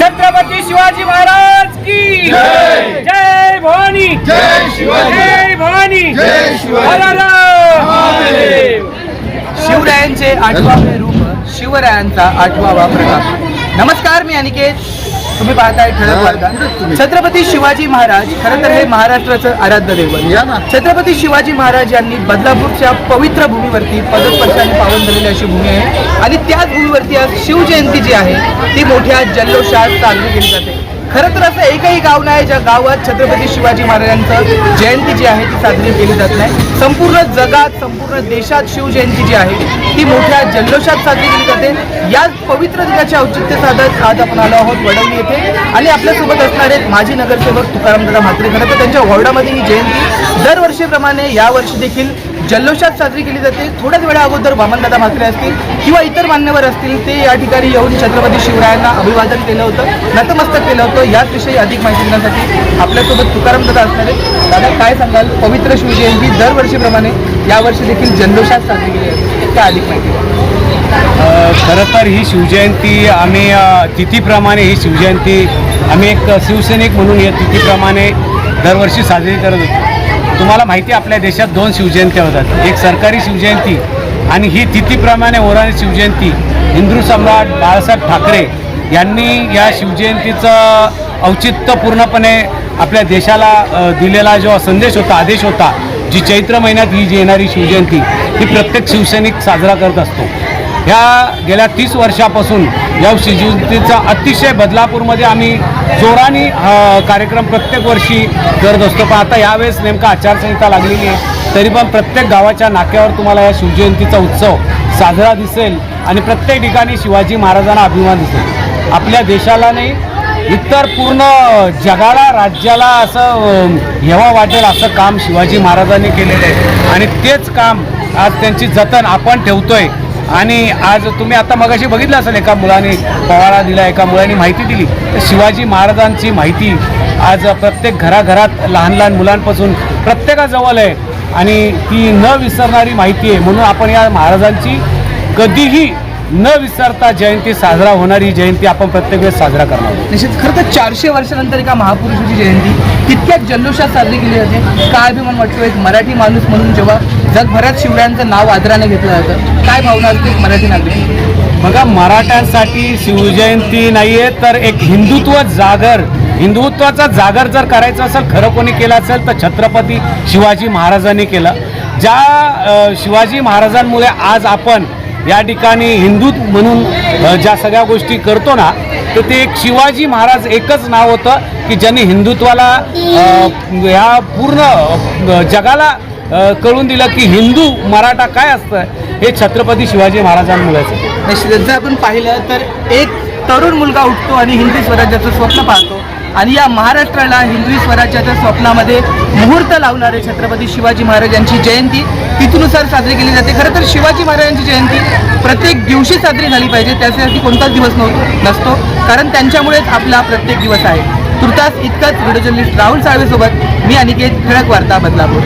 छत्रपती शिवाजी महाराज की जय. जय भवानी जय शिवाजी. जय भवानी जय शिवाजी. हर हर महादेव. शिवरायांचे आठवावे रूप शिवरायांचा आठवावा प्रताप नमस्कार मी अनिकेत तुम्ही पाहताय ठळक वार्ता छत्रपती शिवाजी महाराज खरं तर हे महाराष्ट्राचं आराध्य दैवत. छत्रपती शिवाजी महाराज यांनी बदलापूरच्या पवित्र भूमीवरती पदस्पर्शाने पावन झालेली अशी भूमी आहे. आणि त्याच भूमीवरती आज शिवजयंती जी आहे ती मोठ्या जल्लोषात साजरी केली जाते. खरं तर असं एकही गाव नाही ज्या गावात छत्रपती शिवाजी महाराजांचं जयंती जी आहे ती साजरी केली जात नाही. संपूर्ण जगात संपूर्ण देशात शिवजयंती जी आहे ती मोठ्या जल्लोषात साजरी केली जाते. याच पवित्र दिनाचे औचित्य साधत आज आपण आलो आहोत वडवली येथे. आणि आपल्यासोबत असणारे माजी नगरसेवक तुकारामदादा म्हात्रे. खरं तर त्यांच्या वॉर्डामध्ये ही जयंती दरवर्षीप्रमाणे यावर्षी देखील जल्लोषात साजरी केली जाते. थोड्याच वेळा अगोदर वामनदादा म्हात्रे असतील किंवा इतर मान्यवर असतील ते या ठिकाणी येऊन छत्रपती शिवरायांना अभिवादन केलं होतं नतमस्तक केलं होतं. याच विषयी अधिक माहिती देण्यासाठी आपल्यासोबत तुकारामदादा असणारे दादा काय सांगाल? पवित्र शिवजयंती दरवर्षीप्रमाणे यावर्षी देखील जल्लोषात साजरी केली जाते. काय अधिक माहिती खरं तर ही शिवजयंती आम्ही तिथीप्रमाणे ही शिवजयंती आम्ही एक शिवसैनिक म्हणून या तिथीप्रमाणे दरवर्षी साजरी करत होतो. तुम्हाला माहिती आहे आपल्या देशात दोन शिवजयंत्या होतात. एक सरकारी शिवजयंती आणि ही तिथीप्रमाणे ओराणी शिवजयंती. हिंदू सम्राट बाळासाहेब ठाकरे यांनी या शिवजयंतीचं औचित्य पूर्णपणे आपल्या देशाला दिलेला जो संदेश होता आदेश होता जी चैत्र महिन्यात ही जी येणारी शिवजयंती ही प्रत्येक शिवसैनिक साजरा करत असतो. ह्या गेल्या तीस वर्षापासून या शिवजयंतीचा अतिशय बदलापूरमध्ये आम्ही जोराने कार्यक्रम प्रत्येक वर्षी करत असतो. पण आता यावेळेस नेमका आचारसंहिता लागलेली आहे. तरी पण प्रत्येक गावाच्या नाक्यावर तुम्हाला या शिवजयंतीचा उत्सव साजरा दिसेल आणि प्रत्येक ठिकाणी शिवाजी महाराजांना अभिमान दिसेल. आपल्या देशाला नाही इतर पूर्ण जगाला राज्याला असं हेवा वाटेल असं काम शिवाजी महाराजांनी केलेलं आहे. आणि तेच काम आज त्यांची जतन आपण ठेवतोय. आणि आज तुम्ही आता मगाशी बघितलं असेल एका मुलाने पवाडा दिला एका मुलाने माहिती दिली. तर शिवाजी महाराजांची माहिती आज प्रत्येक घराघरात लहान लहान मुलांपासून प्रत्येकाजवळ आहे. आणि ती न विसरणारी माहिती आहे. म्हणून आपण या महाराजांची कधीही न विसरता जयंती साजरा होणारी. जयंती आपण प्रत्येक वेळेस साजरा करणार निश्चित. खरं तर चारशे वर्षानंतर एका महापुरुषाची जयंती तितक्याच जल्लोषात साजरी केली जाते. काय अभिमान वाटतो एक मराठी माणूस म्हणून जेव्हा जगभरात शिवरायांचं नाव आदराने घेतलं जातं. काय भावना असते मराठी नागरिक? बघा मराठ्यांसाठी शिवजयंती नाही आहे तर एक हिंदुत्व जागर हिंदुत्वाचा जागर जर करायचा असेल खरं कोणी केलं असेल तर छत्रपती शिवाजी महाराजांनी केलं. ज्या शिवाजी महाराजांमुळे आज आपण या ठिकाणी हिंदू म्हणून ज्या सगळ्या गोष्टी करतो ना तर ते एक शिवाजी महाराज एकच नाव होतं की ज्यांनी हिंदुत्वाला ह्या पूर्ण जगाला कळून दिलं की हिंदू मराठा काय असतं हे छत्रपती शिवाजी महाराजांमुळेच निश्चितच जर आपण पाहिलं तर एक तरुण मुलगा उठतो आणि हिंदी स्वराज्याचं स्वप्न पाहतो. आणि या महाराष्ट्राला हिंदवी स्वराज्याच्या स्वप्नामध्ये मुहूर्त लावणारे छत्रपती शिवाजी महाराज यांची जयंती तिथूनुसार साजरी केली जाते. खरं तर शिवाजी महाराजांची जयंती प्रत्येक दिवशी साजरी झाली पाहिजे. त्यासाठी कोणताच दिवस नव्हतो नसतो. कारण त्यांच्यामुळेच आपला प्रत्येक दिवस आहे. तुर्तास इतकाच व्हिडिओ जर्नलिस्ट राहुल साळवेसोबत मी अनिकेत ठळक वार्ता बदलापूर